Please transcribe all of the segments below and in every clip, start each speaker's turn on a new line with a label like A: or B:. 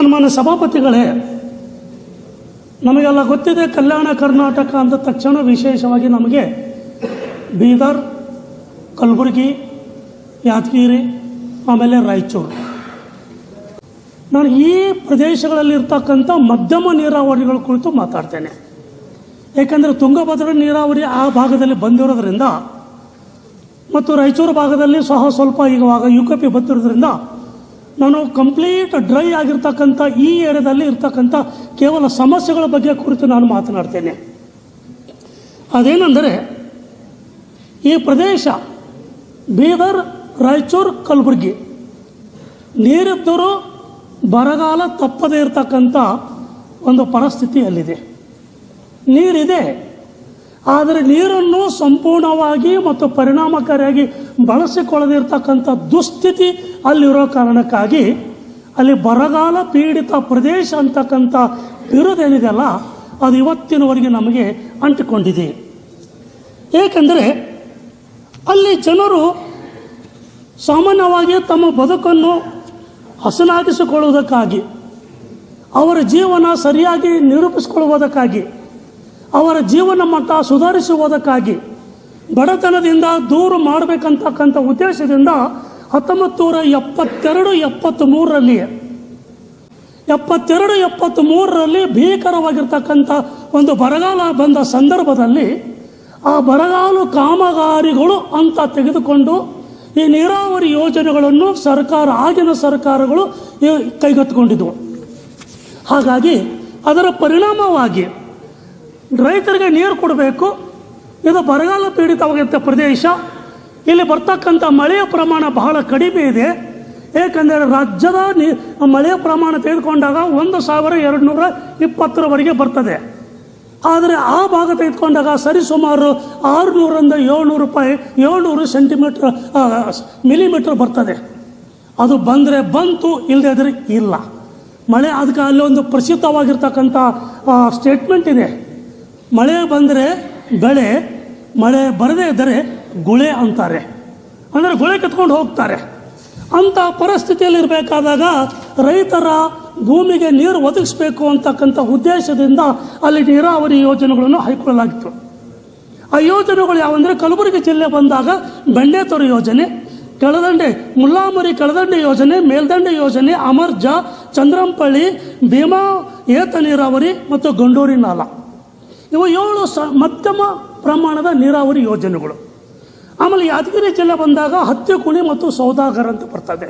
A: ಸನ್ಮಾನ್ಯ ಸಭಾಪತಿಗಳೇ, ನಮಗೆಲ್ಲ ಗೊತ್ತಿದೆ ಕಲ್ಯಾಣ ಕರ್ನಾಟಕ ಅಂದ ತಕ್ಷಣ ವಿಶೇಷವಾಗಿ ನಮಗೆ ಬೀದರ್, ಕಲಬುರಗಿ, ಯಾದಗಿರಿ, ಆಮೇಲೆ ರಾಯಚೂರು. ನಾನು ಈ ಪ್ರದೇಶಗಳಲ್ಲಿರ್ತಕ್ಕಂಥ ಮಧ್ಯಮ ನೀರಾವರಿಗಳ ಕುರಿತು ಮಾತಾಡ್ತೇನೆ. ಏಕೆಂದರೆ ತುಂಗಭದ್ರಾ ನೀರಾವರಿ ಆ ಭಾಗದಲ್ಲಿ ಬಂದಿರೋದ್ರಿಂದ ಮತ್ತು ರಾಯಚೂರು ಭಾಗದಲ್ಲಿ ಸಹ ಸ್ವಲ್ಪ ಈಗವಾಗ ಯು ಕೆ ಪಿ ಬಂದಿರೋದ್ರಿಂದ ನಾನು ಕಂಪ್ಲೀಟ್ ಡ್ರೈ ಆಗಿರ್ತಕ್ಕಂಥ ಈ ಏರಿಯಾದಲ್ಲಿ ಇರ್ತಕ್ಕಂಥ ಕೇವಲ ಸಮಸ್ಯೆಗಳ ಬಗ್ಗೆ ಕುರಿತು ನಾನು ಮಾತನಾಡ್ತೇನೆ. ಅದೇನೆಂದರೆ, ಈ ಪ್ರದೇಶ ಬೀದರ್, ರಾಯಚೂರು, ಕಲಬುರಗಿ ನೀರಿದ್ದರೂ ಬರಗಾಲ ತಪ್ಪದೇ ಇರತಕ್ಕಂಥ ಒಂದು ಪರಿಸ್ಥಿತಿಯಲ್ಲಿದೆ. ನೀರಿದೆ. ಆದರೆ ನೀರನ್ನು ಸಂಪೂರ್ಣವಾಗಿ ಮತ್ತು ಪರಿಣಾಮಕಾರಿಯಾಗಿ ಬಳಸಿಕೊಳ್ಳದಿರ್ತಕ್ಕಂಥ ದುಸ್ಥಿತಿ ಅಲ್ಲಿರೋ ಕಾರಣಕ್ಕಾಗಿ ಅಲ್ಲಿ ಬರಗಾಲ ಪೀಡಿತ ಪ್ರದೇಶ ಅಂತಕ್ಕಂಥ ಬಿರುದೇನಿದೆಯಲ್ಲ, ಅದು ಇವತ್ತಿನವರೆಗೆ ನಮಗೆ ಅಂಟಿಕೊಂಡಿದೆ. ಏಕೆಂದರೆ ಅಲ್ಲಿ ಜನರು ಸಾಮಾನ್ಯವಾಗಿ ತಮ್ಮ ಬದುಕನ್ನು ಹಸನಾಗಿಸಿಕೊಳ್ಳುವುದಕ್ಕಾಗಿ, ಅವರ ಜೀವನ ಸರಿಯಾಗಿ ನಿರೂಪಿಸಿಕೊಳ್ಳುವುದಕ್ಕಾಗಿ ಅವರ ಜೀವನ ಮಟ್ಟ ಸುಧಾರಿಸುವುದಕ್ಕಾಗಿ ಬಡತನದಿಂದ ದೂರು ಮಾಡಬೇಕಂತಕ್ಕಂಥ ಉದ್ದೇಶದಿಂದ ಹತ್ತೊಂಬತ್ತು ನೂರ ಎಪ್ಪತ್ತೆರಡು ಎಪ್ಪತ್ತ್ ಮೂರರಲ್ಲಿ ಎಪ್ಪತ್ತೆರಡು ಎಪ್ಪತ್ತ್ ಮೂರರಲ್ಲಿ ಭೀಕರವಾಗಿರ್ತಕ್ಕಂಥ ಒಂದು ಬರಗಾಲ ಬಂದ ಸಂದರ್ಭದಲ್ಲಿ ಆ ಬರಗಾಲು ಕಾಮಗಾರಿಗಳು ಅಂತ ತೆಗೆದುಕೊಂಡು ಈ ನೀರಾವರಿ ಯೋಜನೆಗಳನ್ನು ಸರ್ಕಾರ, ಆಗಿನ ಸರ್ಕಾರಗಳು ಕೈಗೆತ್ತಿಕೊಂಡಿದ್ದವು. ಹಾಗಾಗಿ ಅದರ ಪರಿಣಾಮವಾಗಿ ರೈತರಿಗೆ ನೀರು ಕೊಡಬೇಕು. ಇದು ಬರಗಾಲ ಪೀಡಿತವಾಗಿರುತ್ತೆ ಪ್ರದೇಶ. ಇಲ್ಲಿ ಬರ್ತಕ್ಕಂಥ ಮಳೆಯ ಪ್ರಮಾಣ ಬಹಳ ಕಡಿಮೆ ಇದೆ. ಏಕೆಂದರೆ ರಾಜ್ಯದ ನೀ, ಮಳೆಯ ಪ್ರಮಾಣ ತೆಗೆದುಕೊಂಡಾಗ ಒಂದು ಸಾವಿರ ಎರಡು ನೂರ ಇಪ್ಪತ್ತರವರೆಗೆ ಬರ್ತದೆ. ಆದರೆ ಆ ಭಾಗ ತೆಗೆದುಕೊಂಡಾಗ ಸರಿಸುಮಾರು ಆರುನೂರರಿಂದ ಏಳ್ನೂರು ರೂಪಾಯಿ, ಏಳ್ನೂರು ಸೆಂಟಿಮೀಟ್ರ್ ಮಿಲಿಮೀಟ್ರ್ ಬರ್ತದೆ. ಅದು ಬಂದರೆ ಬಂತು ಇಲ್ಲದೇ ಆದರೆ ಇಲ್ಲ. ಮಳೆ ಅದಕ್ಕೆ ಅಲ್ಲೊಂದು ಪ್ರಸಿದ್ಧವಾಗಿರ್ತಕ್ಕಂಥ ಸ್ಟೇಟ್ಮೆಂಟ್ ಇದೆ. ಮಳೆ ಬಂದರೆ ಬೆಳೆ, ಮಳೆ ಬರದೇ ಇದ್ದರೆ ಗುಳೆ ಅಂತಾರೆ. ಅಂದರೆ ಗುಳೆ ಕಿತ್ಕೊಂಡು ಹೋಗ್ತಾರೆ. ಅಂಥ ಪರಿಸ್ಥಿತಿಯಲ್ಲಿರಬೇಕಾದಾಗ ರೈತರ ಭೂಮಿಗೆ ನೀರು ಒದಗಿಸಬೇಕು ಅಂತಕ್ಕಂಥ ಉದ್ದೇಶದಿಂದ ಅಲ್ಲಿ ನೀರಾವರಿ ಯೋಜನೆಗಳನ್ನು ಹೈಕೊಳ್ಳಲಾಗಿತ್ತು. ಆ ಯೋಜನೆಗಳು ಯಾವಂದರೆ ಕಲಬುರಗಿ ಜಿಲ್ಲೆ ಬಂದಾಗ ಬೆಂಡೇತೊರೆ ಯೋಜನೆ, ಕೆಳದಂಡೆ ಮುಲ್ಲಾಮರಿ ಕೆಳದಂಡೆ ಯೋಜನೆ, ಮೇಲ್ದಂಡೆ ಯೋಜನೆ, ಅಮರ್ಜ, ಚಂದ್ರಂಪಳ್ಳಿ, ಭೀಮಾ, ಏತ ನೀರಾವರಿ ಮತ್ತು ಗಂಡೂರಿ ನಾಲ. ಇವು ಏಳು ಸ ಮಧ್ಯಮ ಪ್ರಮಾಣದ ನೀರಾವರಿ ಯೋಜನೆಗಳು. ಆಮೇಲೆ ಯಾದಗಿರಿ ಜಿಲ್ಲೆ ಬಂದಾಗ ಹತ್ತಿಕುಣಿ ಮತ್ತು ಸೌದಾಗರ್ ಅಂತ ಬರ್ತದೆ.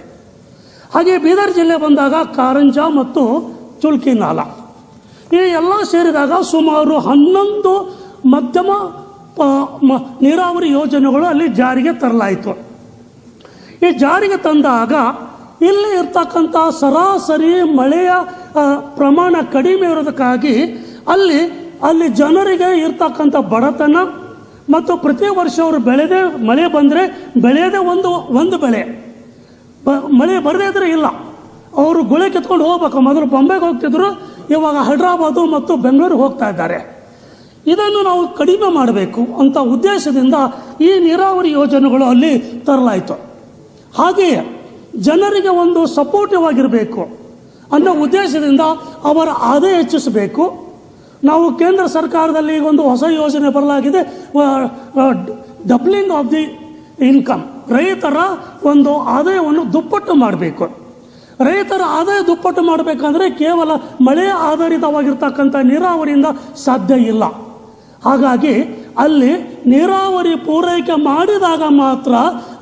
A: ಹಾಗೆ ಬೀದರ್ ಜಿಲ್ಲೆ ಬಂದಾಗ ಕಾರಂಜ ಮತ್ತು ಚುಲ್ಕಿ ನಾಲ. ಈ ಎಲ್ಲ ಸೇರಿದಾಗ ಸುಮಾರು ಹನ್ನೊಂದು ಮಧ್ಯಮ ನೀರಾವರಿ ಯೋಜನೆಗಳು ಅಲ್ಲಿ ಜಾರಿಗೆ ತರಲಾಯಿತು. ಈ ಜಾರಿಗೆ ತಂದಾಗ ಇಲ್ಲಿ ಇರ್ತಕ್ಕಂಥ ಸರಾಸರಿ ಮಳೆಯ ಪ್ರಮಾಣ ಕಡಿಮೆ ಇರೋದಕ್ಕಾಗಿ ಅಲ್ಲಿ ಅಲ್ಲಿ ಜನರಿಗೆ ಇರ್ತಕ್ಕಂಥ ಬಡತನ ಮತ್ತು ಪ್ರತಿ ವರ್ಷ ಅವರು ಬೆಳೆದೆ, ಮಳೆ ಬಂದರೆ ಬೆಳೆಯದೇ ಒಂದು ಒಂದು ಬೆಳೆ. ಬ, ಮಳೆ ಬರದೇ ಇದ್ರೆ ಇಲ್ಲ. ಅವರು ಗುಳೆ ಕೆತ್ಕೊಂಡು ಹೋಗ್ಬೇಕು. ಮೊದಲು ಬೊಂಬೆಗೆ ಹೋಗ್ತಿದ್ರು, ಇವಾಗ ಹೈದ್ರಾಬಾದು ಮತ್ತು ಬೆಂಗಳೂರಿಗೆ ಹೋಗ್ತಾ ಇದ್ದಾರೆ. ಇದನ್ನು ನಾವು ಕಡಿಮೆ ಮಾಡಬೇಕು ಅಂತ ಉದ್ದೇಶದಿಂದ ಈ ನೀರಾವರಿ ಯೋಜನೆಗಳು ಅಲ್ಲಿ ತರಲಾಯಿತು. ಹಾಗೆಯೇ ಜನರಿಗೆ ಒಂದು ಸಪೋರ್ಟಿವ್ ಆಗಿರಬೇಕು ಅನ್ನೋ ಉದ್ದೇಶದಿಂದ ಅವರ ಆದಾಯ ಹೆಚ್ಚಿಸಬೇಕು. ನಾವು ಕೇಂದ್ರ ಸರ್ಕಾರದಲ್ಲಿ ಈಗ ಒಂದು ಹೊಸ ಯೋಜನೆ ಬರಲಾಗಿದೆ. ಡಬ್ಲಿಂಗ್ ಆಫ್ ದಿ ಇನ್ಕಮ್ ರೈತರ ಒಂದು ಆದಾಯವನ್ನು ದುಪ್ಪಟ್ಟು ಮಾಡಬೇಕು. ರೈತರ ಆದಾಯ ದುಪ್ಪಟ್ಟು ಮಾಡಬೇಕಂದ್ರೆ ಕೇವಲ ಮಳೆ ಆಧಾರಿತವಾಗಿರ್ತಕ್ಕಂಥ ನೀರಾವರಿಯಿಂದ ಸಾಧ್ಯ ಇಲ್ಲ. ಹಾಗಾಗಿ ಅಲ್ಲಿ ನೀರಾವರಿ ಪೂರೈಕೆ ಮಾಡಿದಾಗ ಮಾತ್ರ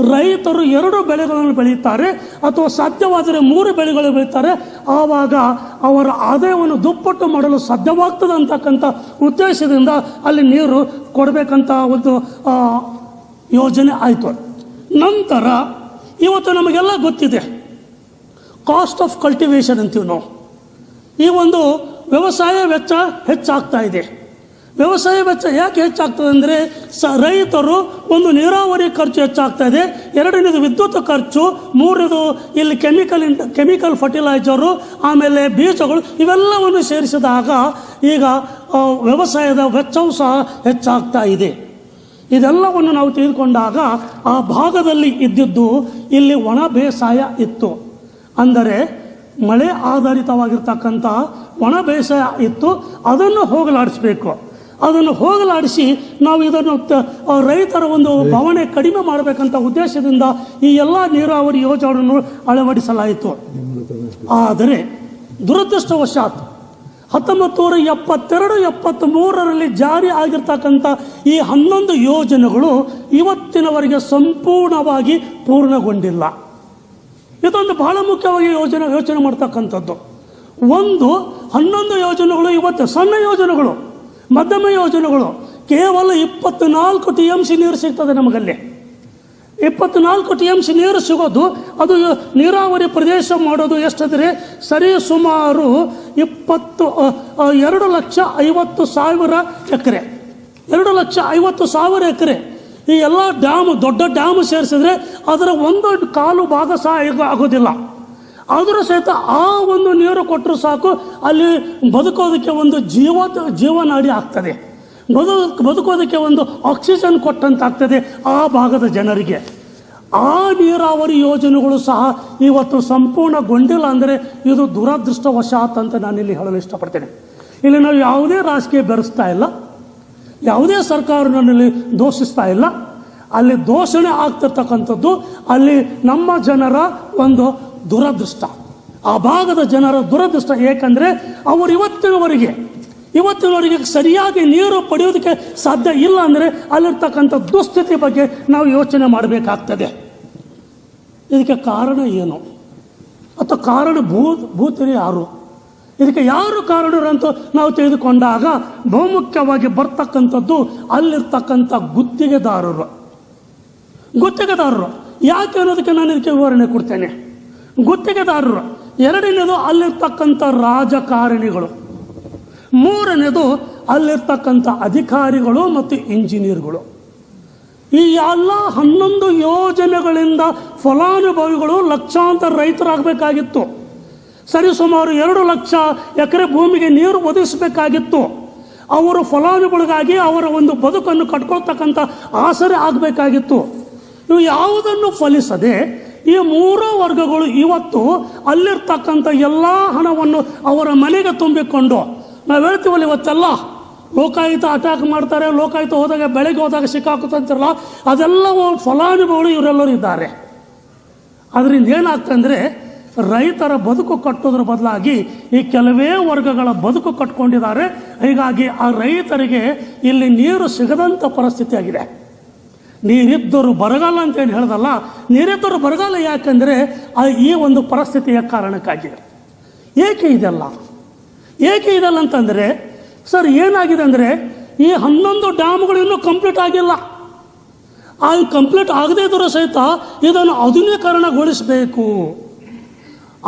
A: ರೈತರು ಎರಡು ಬೆಳೆಗಳನ್ನು ಬೆಳೀತಾರೆ ಅಥವಾ ಸಾಧ್ಯವಾದರೆ ಮೂರು ಬೆಳೆಗಳು ಬೆಳೀತಾರೆ. ಆವಾಗ ಅವರ ಆದಾಯವನ್ನು ದುಪ್ಪಟ್ಟು ಮಾಡಲು ಸಾಧ್ಯವಾಗ್ತದೆ ಅಂತಕ್ಕಂಥ ಉದ್ದೇಶದಿಂದ ಅಲ್ಲಿ ನೀರು ಕೊಡಬೇಕಂತ ಒಂದು ಯೋಜನೆ ಆಯಿತು. ನಂತರ ಇವತ್ತು ನಮಗೆಲ್ಲ ಗೊತ್ತಿದೆ. ಕಾಸ್ಟ್ ಆಫ್ ಕಲ್ಟಿವೇಷನ್ ಅಂತೀವಿ ನಾವು. ಈ ಒಂದು ವ್ಯವಸಾಯ ವೆಚ್ಚ ಹೆಚ್ಚಾಗ್ತಾ ಇದೆ. ವ್ಯವಸಾಯ ವೆಚ್ಚ ಯಾಕೆ ಹೆಚ್ಚಾಗ್ತದೆ ಅಂದರೆ ಸ ರೈತರು ಒಂದು ನೀರಾವರಿ ಖರ್ಚು ಹೆಚ್ಚಾಗ್ತಾ ಇದೆ, ಎರಡನೇದು ವಿದ್ಯುತ್ ಖರ್ಚು, ಮೂರನೇದು ಇಲ್ಲಿ ಕೆಮಿಕಲ್ ಇಂಡ ಕೆಮಿಕಲ್ ಫರ್ಟಿಲೈಸರು ಆಮೇಲೆ ಬೀಜಗಳು ಇವೆಲ್ಲವನ್ನು ಸೇರಿಸಿದಾಗ ಈಗ ವ್ಯವಸಾಯದ ವೆಚ್ಚವೂ ಸಹ ಹೆಚ್ಚಾಗ್ತಾ ಇದೆ. ಇದೆಲ್ಲವನ್ನು ನಾವು ತಿಳಿದುಕೊಂಡಾಗ ಆ ಭಾಗದಲ್ಲಿ ಇದ್ದಿದ್ದು ಇಲ್ಲಿ ಒಣ ಬೇಸಾಯ ಇತ್ತು. ಅಂದರೆ ಮಳೆ ಆಧಾರಿತವಾಗಿರ್ತಕ್ಕಂಥ ಒಣ ಬೇಸಾಯ ಇತ್ತು, ಅದನ್ನು ಹೋಗಲಾಡಿಸಬೇಕು. ಅದನ್ನು ಹೋಗಲಾಡಿಸಿ ನಾವು ಇದನ್ನು ರೈತರ ಒಂದು ಬವಣೆ ಕಡಿಮೆ ಮಾಡಬೇಕಂತ ಉದ್ದೇಶದಿಂದ ಈ ಎಲ್ಲ ನೀರಾವರಿ ಯೋಜನೆಯನ್ನು ಅಳವಡಿಸಲಾಯಿತು. ಆದರೆ ದುರದೃಷ್ಟವಶಾತ್ ಹತ್ತೊಂಬತ್ತು ನೂರ ಎಪ್ಪತ್ತೆರಡು ಎಪ್ಪತ್ತ್ ಮೂರರಲ್ಲಿ ಜಾರಿ ಆಗಿರ್ತಕ್ಕಂಥ ಈ ಹನ್ನೊಂದು ಯೋಜನೆಗಳು ಇವತ್ತಿನವರೆಗೆ ಸಂಪೂರ್ಣವಾಗಿ ಪೂರ್ಣಗೊಂಡಿಲ್ಲ. ಇದೊಂದು ಬಹಳ ಮುಖ್ಯವಾಗಿ ಯೋಜನೆ ಯೋಚನೆ ಮಾಡ್ತಕ್ಕಂಥದ್ದು. ಒಂದು ಹನ್ನೊಂದು ಯೋಜನೆಗಳು ಇವತ್ತು ಸಣ್ಣ ಯೋಜನೆಗಳು. ಮಧ್ಯಮ ಯೋಜನೆಗಳು ಕೇವಲ ಇಪ್ಪತ್ನಾಲ್ಕು ಟಿ ಎಂ ಸಿ ನೀರು ಸಿಗ್ತದೆ ನಮಗಲ್ಲಿ. ಇಪ್ಪತ್ನಾಲ್ಕು ಟಿ ಎಂ ಸಿ ನೀರು ಸಿಗೋದು, ಅದು ನೀರಾವರಿ ಪ್ರದೇಶ ಮಾಡೋದು ಎಷ್ಟಿದ್ರೆ ಸರಿ ಸುಮಾರು ಇಪ್ಪತ್ತು ಎರಡು ಲಕ್ಷ ಐವತ್ತು ಸಾವಿರ ಎಕರೆ. ಎರಡು ಲಕ್ಷ ಐವತ್ತು ಸಾವಿರ ಎಕರೆ. ಈ ಎಲ್ಲ ಡ್ಯಾಮ್, ದೊಡ್ಡ ಡ್ಯಾಮ್ ಸೇರಿಸಿದ್ರೆ ಅದರ ಒಂದು ಕಾಲು ಭಾಗ ಸಹ ಆಗೋದಿಲ್ಲ. ಆದರೂ ಸಹಿತ ಆ ಒಂದು ನೀರು ಕೊಟ್ಟರು ಸಾಕು. ಅಲ್ಲಿ ಬದುಕೋದಕ್ಕೆ ಒಂದು ಜೀವ, ಜೀವನಾಡಿ ಆಗ್ತದೆ. ಬದು, ಬದುಕೋದಕ್ಕೆ ಒಂದು ಆಕ್ಸಿಜನ್ ಕೊಟ್ಟಂತಾಗ್ತದೆ ಆ ಭಾಗದ ಜನರಿಗೆ. ಆ ನೀರಾವರಿ ಯೋಜನೆಗಳು ಸಹ ಇವತ್ತು ಸಂಪೂರ್ಣಗೊಂಡಿಲ್ಲ ಅಂದರೆ ಇದು ದುರದೃಷ್ಟವಶಾತ್ ಅಂತ ನಾನಿಲ್ಲಿ ಹೇಳಲು ಇಷ್ಟಪಡ್ತೇನೆ. ಇಲ್ಲಿ ನಾವು ಯಾವುದೇ ರಾಜಕೀಯ ಬೆರೆಸ್ತಾ ಇಲ್ಲ. ಯಾವುದೇ ಸರ್ಕಾರ ನನ್ನಲ್ಲಿ ದೋಷಿಸ್ತಾ ಇಲ್ಲ. ಅಲ್ಲಿ ದೋಷಣೆ ಆಗ್ತಿರ್ತಕ್ಕಂಥದ್ದು ಅಲ್ಲಿ ನಮ್ಮ ಜನರ ಒಂದು ದುರದೃಷ್ಟ. ಆ ಭಾಗದ ಜನರ ದುರದೃಷ್ಟ ಏಕೆಂದರೆ ಅವರು ಇವತ್ತಿನವರೆಗೆ ಇವತ್ತಿನವರೆಗೆ ಸರಿಯಾಗಿ ನೀರು ಪಡೆಯೋದಕ್ಕೆ ಸಾಧ್ಯ ಇಲ್ಲ ಅಂದರೆ ಅಲ್ಲಿರ್ತಕ್ಕಂಥ ದುಸ್ಥಿತಿ ಬಗ್ಗೆ ನಾವು ಯೋಚನೆ ಮಾಡಬೇಕಾಗ್ತದೆ. ಇದಕ್ಕೆ ಕಾರಣ ಏನು? ಅಥವಾ ಕಾರಣ ಭೂ, ಭೂತರು ಯಾರು? ಇದಕ್ಕೆ ಯಾರು ಕಾರಣರು ಅಂತ ನಾವು ತಿಳಿದುಕೊಂಡಾಗ ಬಹುಮುಖ್ಯವಾಗಿ ಬರ್ತಕ್ಕಂಥದ್ದು ಅಲ್ಲಿರ್ತಕ್ಕಂಥ ಗುತ್ತಿಗೆದಾರರು. ಗುತ್ತಿಗೆದಾರರು. ಯಾಕೆ ಅನ್ನೋದಕ್ಕೆ ನಾನು ಇದಕ್ಕೆ ವಿವರಣೆ ಕೊಡ್ತೇನೆ? ಗುತ್ತಿಗೆದಾರರು. ಎರಡನೇದು ಅಲ್ಲಿರ್ತಕ್ಕಂಥ ರಾಜಕಾರಣಿಗಳು. ಮೂರನೇದು ಅಲ್ಲಿರ್ತಕ್ಕಂಥ ಅಧಿಕಾರಿಗಳು ಮತ್ತು ಇಂಜಿನಿಯರ್ಗಳು. ಈ ಎಲ್ಲ ಹನ್ನೊಂದು ಯೋಜನೆಗಳಿಂದ ಫಲಾನುಭವಿಗಳು ಲಕ್ಷಾಂತರ ರೈತರಾಗಬೇಕಾಗಿತ್ತು. ಸರಿಸುಮಾರು ಎರಡು ಲಕ್ಷ ಎಕರೆ ಭೂಮಿಗೆ ನೀರು ಒದಗಿಸಬೇಕಾಗಿತ್ತು. ಅವರು ಫಲಾನುಭವಿಗಾಗಿ ಅವರ ಒಂದು ಬದುಕನ್ನು ಕಟ್ಕೊಳ್ತಕ್ಕಂಥ ಆಸರೆ ಆಗಬೇಕಾಗಿತ್ತು. ಇವು ಯಾವುದನ್ನು ಫಲಿಸದೆ ಈ ಮೂರೂ ವರ್ಗಗಳು ಇವತ್ತು ಅಲ್ಲಿರ್ತಕ್ಕಂಥ ಎಲ್ಲ ಹಣವನ್ನು ಅವರ ಮನೆಗೆ ತುಂಬಿಕೊಂಡು, ನಾವು ಹೇಳ್ತೀವಲ್ಲ ಇವತ್ತೆಲ್ಲ, ಲೋಕಾಯುತ ಅಟ್ಯಾಕ್ ಮಾಡ್ತಾರೆ, ಲೋಕಾಯುತ ಹೋದಾಗ ಬೆಳಗ್ಗೆ ಹೋದಾಗ ಸಿಕ್ಕಾಕುತ್ತಂತಿರಲ್ಲ ಅದೆಲ್ಲ ಫಲಾನುಭವಿಗಳು ಇವರೆಲ್ಲರೂ ಇದ್ದಾರೆ. ಅದರಿಂದ ಏನಾಗ್ತಂದರೆ ರೈತರ ಬದುಕು ಕಟ್ಟೋದ್ರ ಬದಲಾಗಿ ಈ ಕೆಲವೇ ವರ್ಗಗಳ ಬದುಕು ಕಟ್ಕೊಂಡಿದ್ದಾರೆ. ಹೀಗಾಗಿ ಆ ರೈತರಿಗೆ ಇಲ್ಲಿ ನೀರು ಸಿಗದಂಥ ಪರಿಸ್ಥಿತಿ ಆಗಿದೆ ನೀರಿದ್ದರು ಬರಗಾಲ ಅಂತ ಏನು ಹೇಳ್ದಲ್ಲ, ನೀರಿದ್ದರು ಬರಗಾಲ ಯಾಕಂದರೆ ಈ ಒಂದು ಪರಿಸ್ಥಿತಿಯ ಕಾರಣಕ್ಕಾಗಿ ಏಕೆ ಇದೆಲ್ಲ? ಏಕೆ ಇದೆಲ್ಲ ಅಂತಂದರೆ, ಸರ್ ಏನಾಗಿದೆ ಅಂದರೆ, ಈ ಹನ್ನೊಂದು ಡ್ಯಾಮ್ಗಳು ಇನ್ನೂ ಕಂಪ್ಲೀಟ್ ಆಗಿಲ್ಲ. ಆ ಕಂಪ್ಲೀಟ್ ಆಗದೇ ಇದ್ದರೂ ಸಹಿತ ಇದನ್ನು ಆಧುನೀಕರಣಗೊಳಿಸಬೇಕು.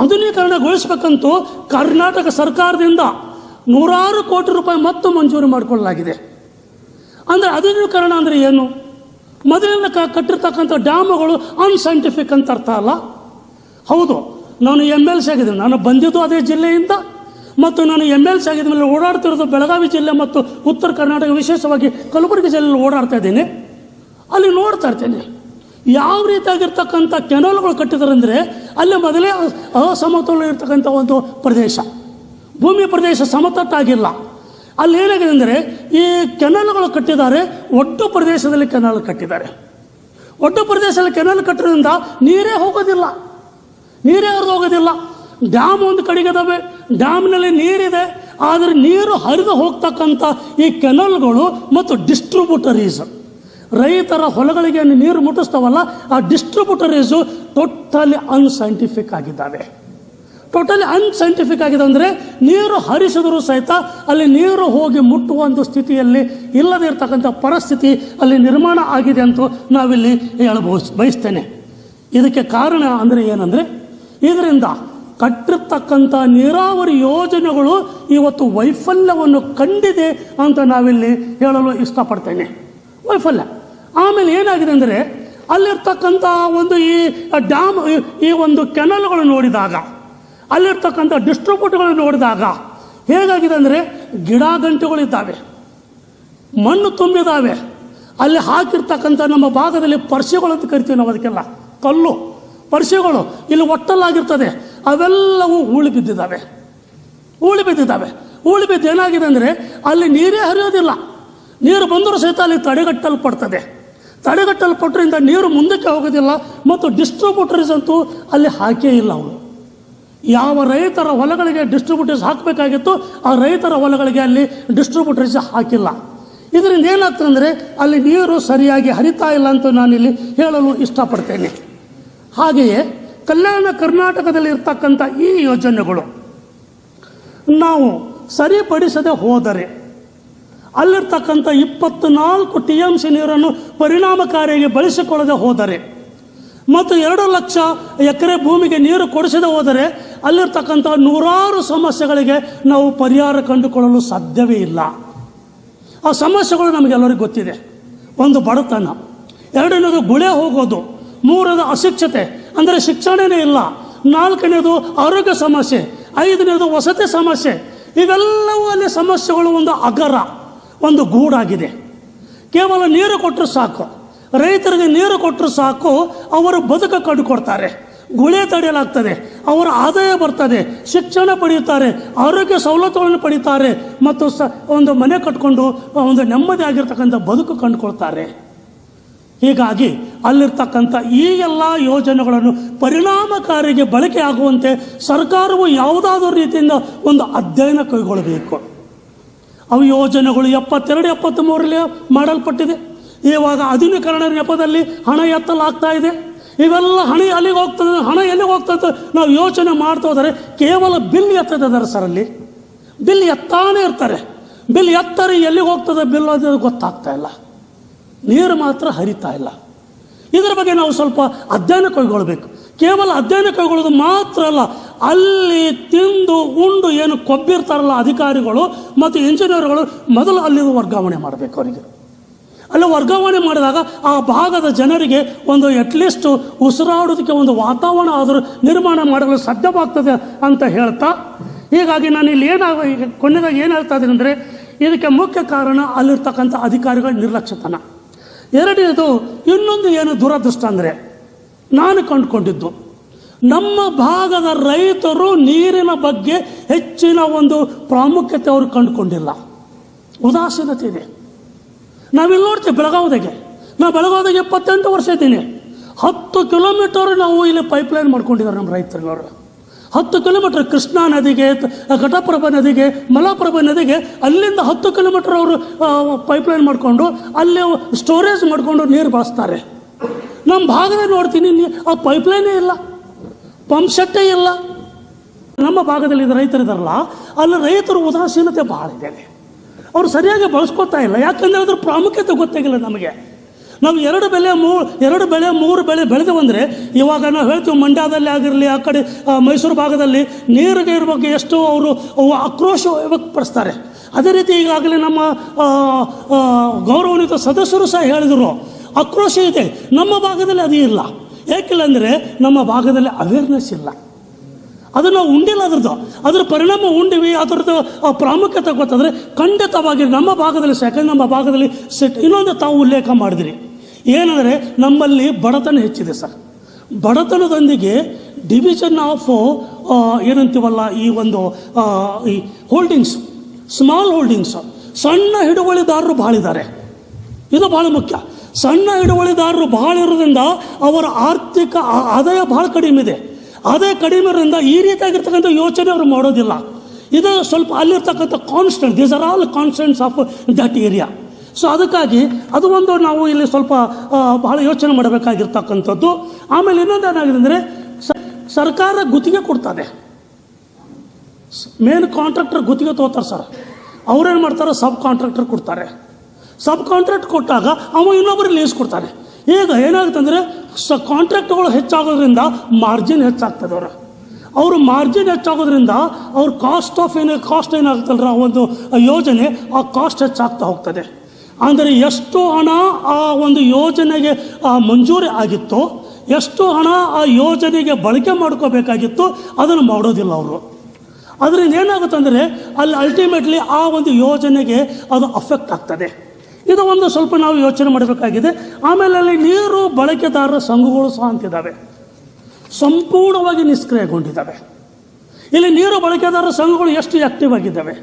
A: ಆಧುನೀಕರಣಗೊಳಿಸ್ಬೇಕಂತೂ ಕರ್ನಾಟಕ ಸರ್ಕಾರದಿಂದ ನೂರಾರು ಕೋಟಿ ರೂಪಾಯಿ ಮತ್ತೆ ಮಂಜೂರು ಮಾಡಿಕೊಳ್ಳಲಾಗಿದೆ. ಅಂದರೆ ಆಧುನೀಕರಣ ಅಂದರೆ ಏನು? ಮೊದಲಿನ ಕ ಕಟ್ಟಿರ್ತಕ್ಕಂಥ ಡ್ಯಾಮುಗಳು ಅನ್ಸೈಂಟಿಫಿಕ್ ಅಂತ ಅರ್ಥ ಅಲ್ಲ? ಹೌದು, ನಾನು ಎಂ ಎಲ್ ಸಿ ಆಗಿದ್ದೀನಿ. ನಾನು ಬಂದಿದ್ದು ಅದೇ ಜಿಲ್ಲೆಯಿಂದ ಮತ್ತು ನಾನು ಎಂ ಎಲ್ ಸಿ ಆಗಿದ್ದ ಮೇಲೆ ಓಡಾಡ್ತಿರೋದು ಬೆಳಗಾವಿ ಜಿಲ್ಲೆ ಮತ್ತು ಉತ್ತರ ಕರ್ನಾಟಕ ವಿಶೇಷವಾಗಿ ಕಲಬುರಗಿ ಜಿಲ್ಲೆಯಲ್ಲಿ ಓಡಾಡ್ತಾ ಇದ್ದೀನಿ. ಅಲ್ಲಿ ನೋಡ್ತಾ ಇರ್ತೇನೆ. ಯಾವ ರೀತಿಯಾಗಿರ್ತಕ್ಕಂಥ ಕೆನಲ್ಗಳು ಕಟ್ಟಿದ್ದಾರೆ ಅಂದರೆ ಅಲ್ಲಿ ಮೊದಲೇ ಅಸಮತೋಲ ಇರ್ತಕ್ಕಂಥ ಒಂದು ಪ್ರದೇಶ. ಭೂಮಿ ಪ್ರದೇಶ ಸಮತಟ್ಟಾಗಿಲ್ಲ. ಅಲ್ಲಿ ಏನಾಗಿದೆ ಅಂದರೆ ಈ ಕೆನಲ್ಗಳು ಕಟ್ಟಿದ್ದಾರೆ, ಒಟ್ಟು ಪ್ರದೇಶದಲ್ಲಿ ಕೆನಲ್ ಕಟ್ಟಿದ್ದಾರೆ. ಒಟ್ಟು ಪ್ರದೇಶದಲ್ಲಿ ಕೆನಲ್ ಕಟ್ಟಿರೋದ್ರಿಂದ ನೀರೇ ಹೋಗೋದಿಲ್ಲ. ನೀರೇ ಹರಿದು ಹೋಗೋದಿಲ್ಲ. ಡ್ಯಾಮ್ ಒಂದು ಕಡೆಗಿದಾವೆ. ಡ್ಯಾಮ್ನಲ್ಲಿ ನೀರಿದೆ. ಆದರೆ ನೀರು ಹರಿದು ಹೋಗ್ತಕ್ಕಂಥ ಈ ಕೆನಲ್ಗಳು ಮತ್ತು ಡಿಸ್ಟ್ರಿಬ್ಯೂಟರೀಸ್. ರೈತರ ಹೊಲಗಳಿಗೆ ನೀರು ಮುಟ್ಟಿಸ್ತಾವಲ್ಲ, ಆ ಡಿಸ್ಟ್ರಿಬ್ಯೂಟರೀಸು ಟೋಟಲಿ ಅನ್ಸೈಂಟಿಫಿಕ್ ಆಗಿದ್ದಾವೆ. ಟೋಟಲಿ ಅನ್ಸೈಂಟಿಫಿಕ್ ಆಗಿದೆ ಅಂದರೆ ನೀರು ಹರಿಸಿದರೂ ಸಹಿತ ಅಲ್ಲಿ ನೀರು ಹೋಗಿ ಮುಟ್ಟುವ ಒಂದು ಸ್ಥಿತಿಯಲ್ಲಿ ಇಲ್ಲದೇ ಇರತಕ್ಕಂಥ ಪರಿಸ್ಥಿತಿ ಅಲ್ಲಿ ನಿರ್ಮಾಣ ಆಗಿದೆ ಅಂತ ನಾವಿಲ್ಲಿ ಹೇಳಬಹುದು, ಬಯಸ್ತೇನೆ. ಇದಕ್ಕೆ ಕಾರಣ ಅಂದರೆ ಏನಂದರೆ, ಇದರಿಂದ ಕಟ್ಟಿರ್ತಕ್ಕಂಥ ನೀರಾವರಿ ಯೋಜನೆಗಳು ಇವತ್ತು ವೈಫಲ್ಯವನ್ನು ಕಂಡಿದೆ ಅಂತ ನಾವಿಲ್ಲಿ ಹೇಳಲು ಇಷ್ಟಪಡ್ತೇನೆ. ವೈಫಲ್ಯ. ಆಮೇಲೆ ಏನಾಗಿದೆ ಅಂದರೆ, ಅಲ್ಲಿರ್ತಕ್ಕಂಥ ಒಂದು ಈ ಡ್ಯಾಮ್, ಈ- ಒಂದು ಕೆನಲ್ಗಳು ನೋಡಿದಾಗ ಅಲ್ಲಿರ್ತಕ್ಕಂಥ ಡಿಸ್ಟ್ರಿಬ್ಯೂಟ್ಗಳು ನೋಡಿದಾಗ ಹೇಗಾಗಿದೆ ಅಂದರೆ ಗಿಡ ಗಂಟೆಗಳಿದ್ದಾವೆ, ಮಣ್ಣು ತುಂಬಿದಾವೆ. ಅಲ್ಲಿ ಹಾಕಿರ್ತಕ್ಕಂಥ ನಮ್ಮ ಭಾಗದಲ್ಲಿ ಪರ್ಸೆಗಳು ಅಂತ ಕರಿತೀವಿ ನಾವು ಅದಕ್ಕೆಲ್ಲ. ಕಲ್ಲು, ಪರ್ಸೆಗಳು, ಇಲ್ಲಿ ಒಟ್ಟಲ್ಲಾಗಿರ್ತದೆ. ಅವೆಲ್ಲವೂ ಹೂಳಿ ಬಿದ್ದಿದ್ದಾವೆ. ಹೂಳಿ ಬಿದ್ದಿದ್ದಾವೆ. ಹೂಳಿ ಬಿದ್ದು ಏನಾಗಿದೆ ಅಂದರೆ ಅಲ್ಲಿ ನೀರೇ ಹರಿಯೋದಿಲ್ಲ. ನೀರು ಬಂದರೂ ಸಹಿತ ಅಲ್ಲಿ ತಡೆಗಟ್ಟಲ್ಪಡ್ತದೆ. ತಡೆಗಟ್ಟಲ್ಪಟ್ಟರಿಂದ ನೀರು ಮುಂದಕ್ಕೆ ಹೋಗೋದಿಲ್ಲ ಮತ್ತು ಡಿಸ್ಟ್ರಿಬ್ಯೂಟರ್ಸ್ ಅಂತೂ ಅಲ್ಲಿ ಹಾಕೇ ಇಲ್ಲ ಅವರು. ಯಾವ ರೈತರ ಹೊಲಗಳಿಗೆ ಡಿಸ್ಟ್ರಿಬ್ಯೂಟರ್ಸ್ ಹಾಕಬೇಕಾಗಿತ್ತು, ಆ ರೈತರ ಹೊಲಗಳಿಗೆ ಅಲ್ಲಿ ಡಿಸ್ಟ್ರಿಬ್ಯೂಟರ್ಸ್ ಹಾಕಿಲ್ಲ. ಇದರಿಂದ ಏನಾಗ್ತದೆ ಅಂದರೆ ಅಲ್ಲಿ ನೀರು ಸರಿಯಾಗಿ ಹರಿತಾ ಇಲ್ಲ ಅಂತ ನಾನಿಲ್ಲಿ ಹೇಳಲು ಇಷ್ಟಪಡ್ತೇನೆ. ಹಾಗೆಯೇ, ಕಲ್ಯಾಣ ಕರ್ನಾಟಕದಲ್ಲಿ ಇರ್ತಕ್ಕಂಥ ಈ ಯೋಜನೆಗಳು, ನಾವು ಸರಿಪಡಿಸದೆ ಹೋದರೆ, ಅಲ್ಲಿರ್ತಕ್ಕಂಥ ಇಪ್ಪತ್ನಾಲ್ಕು ಟಿ ಎಂ ಸಿ ನೀರನ್ನು ಪರಿಣಾಮಕಾರಿಯಾಗಿ ಬಳಸಿಕೊಳ್ಳದೆ ಹೋದರೆ ಮತ್ತು ಎರಡು ಲಕ್ಷ ಎಕರೆ ಭೂಮಿಗೆ ನೀರು ಕೊಡಿಸದೆ ಹೋದರೆ ಅಲ್ಲಿರ್ತಕ್ಕಂಥ ನೂರಾರು ಸಮಸ್ಯೆಗಳಿಗೆ ನಾವು ಪರಿಹಾರ ಕಂಡುಕೊಳ್ಳಲು ಸಾಧ್ಯವೇ ಇಲ್ಲ. ಆ ಸಮಸ್ಯೆಗಳು ನಮಗೆಲ್ಲರಿಗೂ ಗೊತ್ತಿದೆ. ಒಂದು ಬಡತನ, ಎರಡನೇದು ಗುಳೆ ಹೋಗೋದು ಮೂರನೇದು ಅಶಿಕ್ಷತೆ, ಅಂದರೆ ಶಿಕ್ಷಣನೇ ಇಲ್ಲ. ನಾಲ್ಕನೇದು ಆರೋಗ್ಯ ಸಮಸ್ಯೆ, ಐದನೇದು ವಸತಿ ಸಮಸ್ಯೆ. ಇವೆಲ್ಲವೂ ಅಲ್ಲಿ ಸಮಸ್ಯೆಗಳು ಒಂದು ಅಗರ, ಒಂದು ಗೂಡಾಗಿದೆ. ಕೇವಲ ನೀರು ಕೊಟ್ಟರು ಸಾಕು. ರೈತರಿಗೆ ನೀರು ಕೊಟ್ಟರು ಸಾಕು, ಅವರು ಬದುಕು ಕಂಡುಕೊಡ್ತಾರೆ. ಗುಳೆ ತಡೆಯಲಾಗ್ತದೆ, ಅವರ ಆದಾಯ ಬರ್ತದೆ, ಶಿಕ್ಷಣ ಪಡೆಯುತ್ತಾರೆ, ಆರೋಗ್ಯ ಸವಲತ್ತುಗಳನ್ನು ಪಡೀತಾರೆ ಮತ್ತು ಸ, ಒಂದು ಮನೆ ಕಟ್ಕೊಂಡು ಒಂದು ನೆಮ್ಮದಿ ಆಗಿರ್ತಕ್ಕಂಥ ಬದುಕು ಕಂಡುಕೊಳ್ತಾರೆ. ಹೀಗಾಗಿ ಅಲ್ಲಿರ್ತಕ್ಕಂಥ ಈ ಎಲ್ಲ ಯೋಜನೆಗಳನ್ನು ಪರಿಣಾಮಕಾರಿಗೆ ಬಳಕೆ ಆಗುವಂತೆ ಸರ್ಕಾರವು ಯಾವುದಾದ್ರೂ ರೀತಿಯಿಂದ ಒಂದು ಅಧ್ಯಯನ ಕೈಗೊಳ್ಳಬೇಕು. ಅವು ಯೋಜನೆಗಳು ಎಪ್ಪತ್ತೆರಡು ಎಪ್ಪತ್ತ್ ಮೂರರಲ್ಲಿ ಮಾಡಲ್ಪಟ್ಟಿದೆ. ಇವಾಗ ಆಧುನೀಕರಣ ನೆಪದಲ್ಲಿ ಹಣ ಎತ್ತಲಾಗ್ತಾ ಇದೆ. ಇವೆಲ್ಲ ಹಣ ಅಲ್ಲಿಗೆ ಹೋಗ್ತದೆ, ಹಣ ಎಲ್ಲಿಗೆ ಹೋಗ್ತದೆ ನಾವು ಯೋಚನೆ ಮಾಡ್ತಾ ಹೋದರೆ ಕೇವಲ ಬಿಲ್ ಎತ್ತದೆ ಸರ್ ಅಲ್ಲಿ. ಬಿಲ್ ಎತ್ತಾನೆ ಇರ್ತಾರೆ. ಬಿಲ್ ಎತ್ತರೆ ಎಲ್ಲಿಗೆ ಹೋಗ್ತದೆ ಬಿಲ್ ಅದು ಗೊತ್ತಾಗ್ತಾ ಇಲ್ಲ. ನೀರು ಮಾತ್ರ ಹರಿತಾ ಇಲ್ಲ. ಇದರ ಬಗ್ಗೆ ನಾವು ಸ್ವಲ್ಪ ಅಧ್ಯಯನ ಕೈಗೊಳ್ಬೇಕು. ಕೇವಲ ಅಧ್ಯಯನ ಕೈಗೊಳ್ಳೋದು ಮಾತ್ರ ಅಲ್ಲ, ಅಲ್ಲಿ ತಿಂದು ಉಂಡು ಏನು ಕೊಬ್ಬಿರ್ತಾರಲ್ಲ ಅಧಿಕಾರಿಗಳು ಮತ್ತು ಇಂಜಿನಿಯರ್ಗಳು ಮೊದಲು ಅಲ್ಲಿ ವರ್ಗಾವಣೆ ಮಾಡಬೇಕು ಅವರಿಗೆ. ಅಲ್ಲಿ ವರ್ಗಾವಣೆ ಮಾಡಿದಾಗ ಆ ಭಾಗದ ಜನರಿಗೆ ಒಂದು ಅಟ್ಲೀಸ್ಟ್ ಉಸಿರಾಡೋದಕ್ಕೆ ಒಂದು ವಾತಾವರಣ ಆದರೂ ನಿರ್ಮಾಣ ಮಾಡಲು ಸಾಧ್ಯವಾಗ್ತದೆ ಅಂತ ಹೇಳ್ತಾ, ಹೀಗಾಗಿ ನಾನು ಇಲ್ಲಿ ಏನಾಗ ಈಗ ಕೊನೆದಾಗ ಏನು ಹೇಳ್ತಾ ಇದ್ದೀನಿ ಅಂದರೆ, ಇದಕ್ಕೆ ಮುಖ್ಯ ಕಾರಣ ಅಲ್ಲಿರ್ತಕ್ಕಂಥ ಅಧಿಕಾರಿಗಳ ನಿರ್ಲಕ್ಷ್ಯತನ. ಎರಡನೇದು, ಇನ್ನೊಂದು ಏನು ದುರದೃಷ್ಟ ಅಂದರೆ, ನಾನು ಕಂಡುಕೊಂಡಿದ್ದು, ನಮ್ಮ ಭಾಗದ ರೈತರು ನೀರಿನ ಬಗ್ಗೆ ಹೆಚ್ಚಿನ ಒಂದು ಪ್ರಾಮುಖ್ಯತೆ ಅವರು ಕಂಡುಕೊಂಡಿಲ್ಲ. ಉದಾಸೀನತೆ ಇದೆ. ನಾವಿಲ್ಲಿ ನೋಡ್ತೀವಿ ಬೆಳಗಾವದಾಗೆ. ನಾವು ಬೆಳಗಾವಿದಾಗ ಎಪ್ಪತ್ತೆಂಟು ವರ್ಷ ಇದ್ದೀನಿ. ಹತ್ತು ಕಿಲೋಮೀಟರ್ ನಾವು ಇಲ್ಲಿ ಪೈಪ್ಲೈನ್ ಮಾಡ್ಕೊಂಡಿದ್ದಾರೆ ನಮ್ಮ ರೈತರುಗಳು. ಹತ್ತು ಕಿಲೋಮೀಟರ್ ಕೃಷ್ಣಾ ನದಿಗೆ, ಘಟಪ್ರಭ ನದಿಗೆ, ಮಲಪ್ರಭಾ ನದಿಗೆ, ಅಲ್ಲಿಂದ ಹತ್ತು ಕಿಲೋಮೀಟರ್ ಅವರು ಪೈಪ್ಲೈನ್ ಮಾಡಿಕೊಂಡು, ಅಲ್ಲಿ ಸ್ಟೋರೇಜ್ ಮಾಡಿಕೊಂಡು ನೀರು ಬಳಸ್ತಾರೆ ನಮ್ಮ ಭಾಗದಲ್ಲಿ ನೋಡ್ತೀನಿ ಆ ಪೈಪ್ಲೈನೇ ಇಲ್ಲ. ಪಂಪ್ ಸೆಟ್ಟೇ ಇಲ್ಲ. ನಮ್ಮ ಭಾಗದಲ್ಲಿ ರೈತರಿದಾರಲ್ಲ, ಅಲ್ಲಿ ರೈತರು ಉದಾಸೀನತೆ ಭಾಳ ಇದೆ ಅವರು ಸರಿಯಾಗಿ ಬಳಸ್ಕೊತಾ ಇಲ್ಲ. ಯಾಕಂದರೆ ಅದ್ರ ಪ್ರಾಮುಖ್ಯತೆ ಗೊತ್ತಾಗಿಲ್ಲ ನಮಗೆ. ನಾವು ಎರಡು ಬೆಲೆ ಮೂ, ಎರಡು ಬೆಳೆ, ಮೂರು ಬೆಳೆ ಬೆಳೆದು ಬಂದರೆ ಇವಾಗ ನಾವು ಹೇಳ್ತೀವಿ ಮಂಡ್ಯದಲ್ಲಿ ಆಗಿರಲಿ, ಆ ಕಡೆ ಮೈಸೂರು ಭಾಗದಲ್ಲಿ ನೀರಿಗೆ ನೀರು ಬಗ್ಗೆ ಎಷ್ಟು ಅವರು, ಅವು ಆಕ್ರೋಶ ವ್ಯಕ್ತಪಡಿಸ್ತಾರೆ. ಅದೇ ರೀತಿ ಈಗಾಗಲೇ ನಮ್ಮ ಗೌರವಾನ್ವಿತ ಸದಸ್ಯರು ಸಹ ಹೇಳಿದರು, ಆಕ್ರೋಶ ಇದೆ. ನಮ್ಮ ಭಾಗದಲ್ಲಿ ಅದು ಇಲ್ಲ. ಏಕಿಲ್ಲ ಅಂದರೆ ನಮ್ಮ ಭಾಗದಲ್ಲಿ ಅವೇರ್ನೆಸ್ ಇಲ್ಲ. ಅದನ್ನು ನಾವು ಉಂಡಿಲ್ಲ ಅದ್ರದ್ದು. ಅದ್ರ ಪರಿಣಾಮ ಉಂಡಿವಿ, ಅದರದ್ದು ಪ್ರಾಮುಖ್ಯತೆ ಗೊತ್ತಾದರೆ ಖಂಡಿತವಾಗಿ ನಮ್ಮ ಭಾಗದಲ್ಲಿ ಸೆಕೆಂಡ್ ನಮ್ಮ ಭಾಗದಲ್ಲಿ ಸೆಟ್ ಇನ್ನೊಂದು ತಾವು ಉಲ್ಲೇಖ ಮಾಡಿದಿರಿ. ಏನಂದರೆ, ನಮ್ಮಲ್ಲಿ ಬಡತನ ಹೆಚ್ಚಿದೆ ಸರ್. ಬಡತನದೊಂದಿಗೆ ಡಿವಿಷನ್ ಆಫ್ ಏನಂತೀವಲ್ಲ, ಈ ಒಂದು ಈ ಹೋಲ್ಡಿಂಗ್ಸ್ ಸ್ಮಾಲ್ ಹೋಲ್ಡಿಂಗ್ಸ್ ಸಣ್ಣ ಹಿಡುವಳಿದಾರರು ಭಾಳ ಇದ್ದಾರೆ. ಇದು ಭಾಳ ಮುಖ್ಯ. ಸಣ್ಣ ಹಿಡುವಳಿದಾರರು ಭಾಳ ಇರೋದ್ರಿಂದ ಅವರ ಆರ್ಥಿಕ ಆದಾಯ ಭಾಳ ಕಡಿಮೆ ಇದೆ. ಆದಾಯ ಕಡಿಮೆ ಇರೋದ್ರಿಂದ ಈ ರೀತಿಯಾಗಿರ್ತಕ್ಕಂಥ ಯೋಚನೆ ಅವರು ಮಾಡೋದಿಲ್ಲ. ಇದು ಸ್ವಲ್ಪ ಅಲ್ಲಿರ್ತಕ್ಕಂಥ constant these are all constants of that area so ಅದಕ್ಕಾಗಿ ಅದು ಒಂದು ನಾವು ಇಲ್ಲಿ ಸ್ವಲ್ಪ ಬಹಳ ಯೋಚನೆ ಮಾಡಬೇಕಾಗಿರ್ತಕ್ಕಂಥದ್ದು. ಆಮೇಲೆ ಇನ್ನೊಂದು ಏನಾಗಿದೆ ಅಂದರೆ ಸರ್ಕಾರ ಗುತ್ತಿಗೆ ಕೊಡ್ತದೆ ಮೇನ್ ಕಾಂಟ್ರಾಕ್ಟರ್ ಗುತ್ತಿಗೆ ತಗೋತಾರೆ ಸರ್. ಅವ್ರೇನು ಮಾಡ್ತಾರೆ? ಸಬ್ ಕಾಂಟ್ರಾಕ್ಟರ್ ಕೊಡ್ತಾರೆ. ಸಬ್ ಕಾಂಟ್ರಾಕ್ಟ್ ಕೊಟ್ಟಾಗ ಅವ ಇನ್ನೊಬ್ಬರಿಗೆ ಲೀಸ್ ಕೊಡ್ತಾನೆ. ಈಗ ಏನಾಗುತ್ತೆ ಅಂದರೆ ಸ ಕಾಂಟ್ರಾಕ್ಟ್ಗಳು ಹೆಚ್ಚಾಗೋದ್ರಿಂದ ಮಾರ್ಜಿನ್ ಹೆಚ್ಚಾಗ್ತದೆ ಅವರ. ಅವರು ಮಾರ್ಜಿನ್ ಹೆಚ್ಚಾಗೋದ್ರಿಂದ ಅವ್ರ ಕಾಸ್ಟ್ ಆಫ್ ಏನು ಕಾಸ್ಟ್ ಏನಾಗುತ್ತಲ್ರ ಒಂದು ಯೋಜನೆ ಆ ಕಾಸ್ಟ್ ಹೆಚ್ಚಾಗ್ತಾ ಹೋಗ್ತದೆ. ಅಂದರೆ ಎಷ್ಟು ಹಣ ಆ ಒಂದು ಯೋಜನೆಗೆ ಮಂಜೂರಿ ಆಗಿತ್ತೋ, ಎಷ್ಟು ಹಣ ಆ ಯೋಜನೆಗೆ ಬಳಕೆ ಮಾಡ್ಕೋಬೇಕಾಗಿತ್ತು ಅದನ್ನು ಮಾಡೋದಿಲ್ಲ ಅವರು. ಅದರಿಂದ ಏನಾಗುತ್ತೆ ಅಂದರೆ ಅಲ್ಲಿ ಅಲ್ಟಿಮೇಟ್ಲಿ ಆ ಒಂದು ಯೋಜನೆಗೆ ಅದು ಅಫೆಕ್ಟ್ ಆಗ್ತದೆ. ಇದು ಒಂದು ಸ್ವಲ್ಪ ನಾವು ಯೋಚನೆ ಮಾಡಬೇಕಾಗಿದೆ. ಆಮೇಲೆ ಅಲ್ಲಿ ನೀರು ಬಳಕೆದಾರರ ಸಂಘಗಳು ಸಹ ಅಂತಿದ್ದಾವೆ. ಸಂಪೂರ್ಣವಾಗಿ ನಿಷ್ಕ್ರಿಯಗೊಂಡಿದ್ದಾವೆ. ಇಲ್ಲಿ ನೀರು ಬಳಕೆದಾರರ ಸಂಘಗಳು ಎಷ್ಟು ಆಕ್ಟಿವ್ ಆಗಿದ್ದಾವೆ?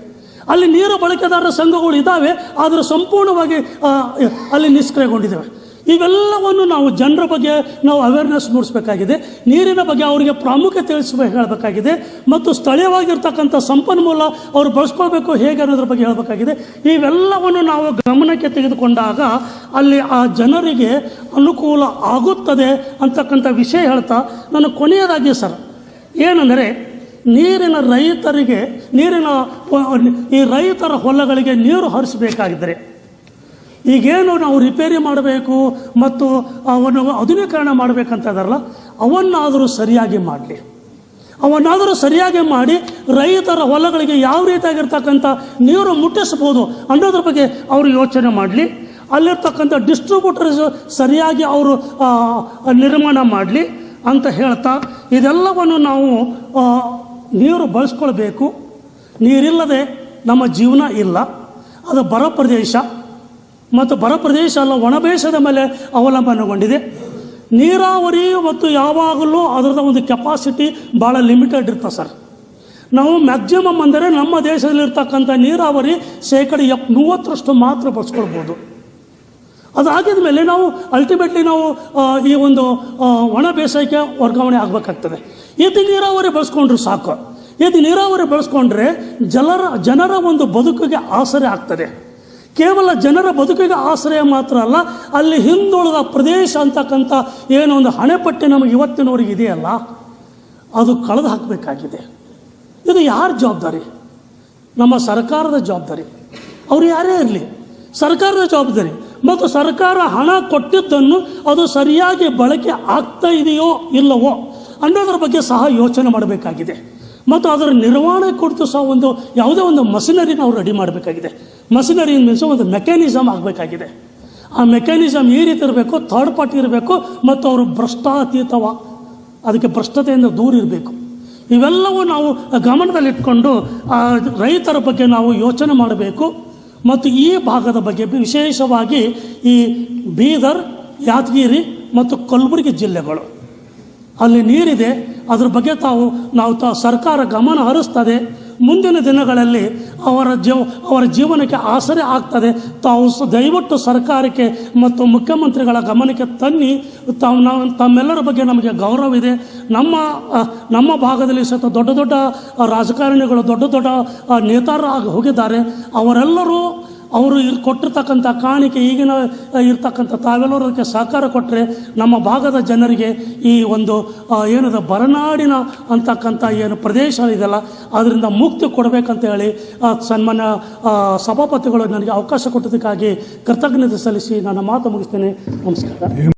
A: ಅಲ್ಲಿ ನೀರು ಬಳಕೆದಾರರ ಸಂಘಗಳು ಇದ್ದಾವೆ, ಆದರೆ ಸಂಪೂರ್ಣವಾಗಿ ಅಲ್ಲಿ ನಿಷ್ಕ್ರಿಯಗೊಂಡಿದ್ದಾವೆ. ಇವೆಲ್ಲವನ್ನು ನಾವು ಜನರ ಬಗ್ಗೆ ನಾವು ಅವೇರ್ನೆಸ್ ಮೂಡಿಸಬೇಕಾಗಿದೆ. ನೀರಿನ ಬಗ್ಗೆ ಅವರಿಗೆ ಪ್ರಾಮುಖ್ಯತೆ ತಿಳಿಸ್ಬೇಕು ಹೇಳಬೇಕಾಗಿದೆ. ಮತ್ತು ಸ್ಥಳೀಯವಾಗಿರ್ತಕ್ಕಂಥ ಸಂಪನ್ಮೂಲ ಅವರು ಬಳಸ್ಕೊಳ್ಬೇಕು ಹೇಗೆ ಅನ್ನೋದ್ರ ಬಗ್ಗೆ ಹೇಳಬೇಕಾಗಿದೆ. ಇವೆಲ್ಲವನ್ನು ನಾವು ಗಮನಕ್ಕೆ ತೆಗೆದುಕೊಂಡಾಗ ಅಲ್ಲಿ ಆ ಜನರಿಗೆ ಅನುಕೂಲ ಆಗುತ್ತದೆ ಅಂತಕ್ಕಂಥ ವಿಷಯ ಹೇಳ್ತಾ ನಾನು ಕೊನೆಯದಾಗಿ ಸರ್, ಏನಂದರೆ ನೀರಿನ ರೈತರಿಗೆ ನೀರಿನ ಈ ರೈತರ ಹೊಲಗಳಿಗೆ ನೀರು ಹರಿಸಬೇಕಾಗಿದ್ದರೆ ಈಗೇನು ನಾವು ರಿಪೇರಿ ಮಾಡಬೇಕು ಮತ್ತು ಅವನು ಆಧುನೀಕರಣ ಮಾಡಬೇಕಂತ ಇದಾರಲ್ಲ ಅವನ್ನಾದರೂ ಸರಿಯಾಗಿ ಮಾಡಲಿ. ಅವನ್ನಾದರೂ ಸರಿಯಾಗಿ ಮಾಡಿ ರೈತರ ಹೊಲಗಳಿಗೆ ಯಾವ ರೀತಿಯಾಗಿರ್ತಕ್ಕಂಥ ನೀರು ಮುಟ್ಟಿಸ್ಬೋದು ಅನ್ನೋದ್ರ ಬಗ್ಗೆ ಅವರು ಯೋಚನೆ ಮಾಡಲಿ. ಅಲ್ಲಿರ್ತಕ್ಕಂಥ ಡಿಸ್ಟ್ರಿಬ್ಯೂಟರ್ಸ್ ಸರಿಯಾಗಿ ಅವರು ನಿರ್ಮಾಣ ಮಾಡಲಿ ಅಂತ ಹೇಳ್ತಾ ಇದೆಲ್ಲವನ್ನು ನಾವು ನೀರು ಬಳಸ್ಕೊಳ್ಬೇಕು. ನೀರಿಲ್ಲದೆ ನಮ್ಮ ಜೀವನ ಇಲ್ಲ. ಅದು ಬರ ಪ್ರದೇಶ. ಮತ್ತು ಬರ ಪ್ರದೇಶ ಅಲ್ಲ ಒಣಬೇಸದ ಮೇಲೆ ಅವಲಂಬನೆಗೊಂಡಿದೆ ನೀರಾವರಿ ಮತ್ತು ಯಾವಾಗಲೂ ಅದರದ ಒಂದು ಕೆಪಾಸಿಟಿ ಭಾಳ ಲಿಮಿಟೆಡ್ ಇರ್ತದೆ ಸರ್. ನಾವು ಮ್ಯಾಕ್ಸಿಮಮ್ ಅಂದರೆ ನಮ್ಮ ದೇಶದಲ್ಲಿರ್ತಕ್ಕಂಥ ನೀರಾವರಿ ಶೇಕಡ ಎಪ್ ಮೂವತ್ತರಷ್ಟು ಮಾತ್ರ ಬಳಸ್ಕೊಳ್ಬೋದು. ಅದಾಗಿದ ಮೇಲೆ ನಾವು ಅಲ್ಟಿಮೇಟ್ಲಿ ನಾವು ಈ ಒಂದು ಒಣ ಬೇಸಾಯಕ್ಕೆ ವರ್ಗಾವಣೆ ಆಗಬೇಕಾಗ್ತದೆ. ಇದು ನೀರಾವರಿ ಬಳಸ್ಕೊಂಡ್ರೆ ಸಾಕು. ಇದು ನೀರಾವರಿ ಬಳಸ್ಕೊಂಡ್ರೆ ಜನರ ಜನರ ಒಂದು ಬದುಕಿಗೆ ಆಸರೆ ಆಗ್ತದೆ. ಕೇವಲ ಜನರ ಬದುಕಿಗೆ ಆಶ್ರಯ ಮಾತ್ರ ಅಲ್ಲ, ಅಲ್ಲಿ ಹಿಂದುಳಿದ ಪ್ರದೇಶ ಅಂತಕ್ಕಂಥ ಏನೋ ಒಂದು ಹಣೆಪಟ್ಟಿ ನಮಗೆ ಇವತ್ತಿನವರೆಗೆ ಇದೆಯಲ್ಲ ಅದು ಕಳೆದು ಹಾಕಬೇಕಾಗಿದೆ. ಇದು ಯಾರ ಜವಾಬ್ದಾರಿ? ನಮ್ಮ ಸರ್ಕಾರದ ಜವಾಬ್ದಾರಿ. ಅವರು ಯಾರೇ ಇರಲಿ, ಸರ್ಕಾರದ ಜವಾಬ್ದಾರಿ. ಮತ್ತು ಸರ್ಕಾರ ಹಣ ಕೊಟ್ಟಿದ್ದನ್ನು ಅದು ಸರಿಯಾಗಿ ಬಳಕೆ ಆಗ್ತಾ ಇದೆಯೋ ಇಲ್ಲವೋ ಅನ್ನೋದ್ರ ಬಗ್ಗೆ ಸಹ ಯೋಚನೆ ಮಾಡಬೇಕಾಗಿದೆ. ಮತ್ತು ಅದರ ನಿರ್ವಹಣೆ ಕುರಿತು ಸಹ ಒಂದು ಯಾವುದೇ ಒಂದು ಮಷಿನರಿನ ಅವ್ರು ರೆಡಿ ಮಾಡಬೇಕಾಗಿದೆ. ಮಷಿನರಿ ಮೀನ್ಸ್ ಒಂದು ಮೆಕ್ಯಾನಿಸಮ್ ಆಗಬೇಕಾಗಿದೆ. ಆ ಮೆಕ್ಯಾನಿಸಮ್ ಈ ರೀತಿ ಇರಬೇಕು ಥರ್ಡ್ ಪಾರ್ಟಿ ಇರಬೇಕು, ಮತ್ತು ಅವರು ಭ್ರಷ್ಟಾತೀತವ. ಅದಕ್ಕೆ ಭ್ರಷ್ಟತೆಯಿಂದ ದೂರ ಇರಬೇಕು. ಇವೆಲ್ಲವೂ ನಾವು ಗಮನದಲ್ಲಿಟ್ಕೊಂಡು ಆ ರೈತರ ಬಗ್ಗೆ ನಾವು ಯೋಚನೆ ಮಾಡಬೇಕು. ಮತ್ತು ಈ ಭಾಗದ ಬಗ್ಗೆ ವಿಶೇಷವಾಗಿ ಈ ಬೀದರ್, ಯಾದಗಿರಿ ಮತ್ತು ಕಲಬುರಗಿ ಜಿಲ್ಲೆಗಳು. ಅಲ್ಲಿ ನೀರಿದೆ. ಅದ್ರ ಬಗ್ಗೆ ತಾವು, ನಾವು ತ ಸರ್ಕಾರ ಗಮನ ಹರಿಸ್ತದೆ. ಮುಂದಿನ ದಿನಗಳಲ್ಲಿ ಅವರ ಜೀವ, ಅವರ ಜೀವನಕ್ಕೆ ಆಸರೆ ಆಗ್ತದೆ. ತಾವು ದಯವಿಟ್ಟು ಸರ್ಕಾರಕ್ಕೆ ಮತ್ತು ಮುಖ್ಯಮಂತ್ರಿಗಳ ಗಮನಕ್ಕೆ ತನ್ನಿ. ತಾವು ನಾವು, ತಮ್ಮೆಲ್ಲರ ಬಗ್ಗೆ ನಮಗೆ ಗೌರವ ಇದೆ. ನಮ್ಮ ನಮ್ಮ ಭಾಗದಲ್ಲಿ ಸಹಿತ ದೊಡ್ಡ ದೊಡ್ಡ ರಾಜಕಾರಣಿಗಳು, ದೊಡ್ಡ ದೊಡ್ಡ ನೇತಾರರಾಗಿ ಹೋಗಿದ್ದಾರೆ. ಅವರೆಲ್ಲರೂ ಅವರು ಇರ್ ಕೊಟ್ಟಿರ್ತಕ್ಕಂಥ ಕಾಣಿಕೆ, ಈಗಿನ ಇರ್ತಕ್ಕಂಥ ತಾವೆಲ್ಲರೂ ಅದಕ್ಕೆ ಸಹಕಾರ ಕೊಟ್ಟರೆ ನಮ್ಮ ಭಾಗದ ಜನರಿಗೆ ಈ ಒಂದು ಏನದ ಬರನಾಡಿನ ಅಂತಕ್ಕಂಥ ಏನು ಪ್ರದೇಶ ಇದೆಲ್ಲ, ಅದರಿಂದ ಮುಕ್ತಿ ಕೊಡಬೇಕಂತ ಹೇಳಿ ಸನ್ಮಾನ್ಯ ಸಭಾಪತಿಗಳು ನನಗೆ ಅವಕಾಶ ಕೊಟ್ಟದಕ್ಕಾಗಿ ಕೃತಜ್ಞತೆ ಸಲ್ಲಿಸಿ ನನ್ನ ಮಾತು ಮುಗಿಸ್ತೇನೆ. ನಮಸ್ಕಾರ.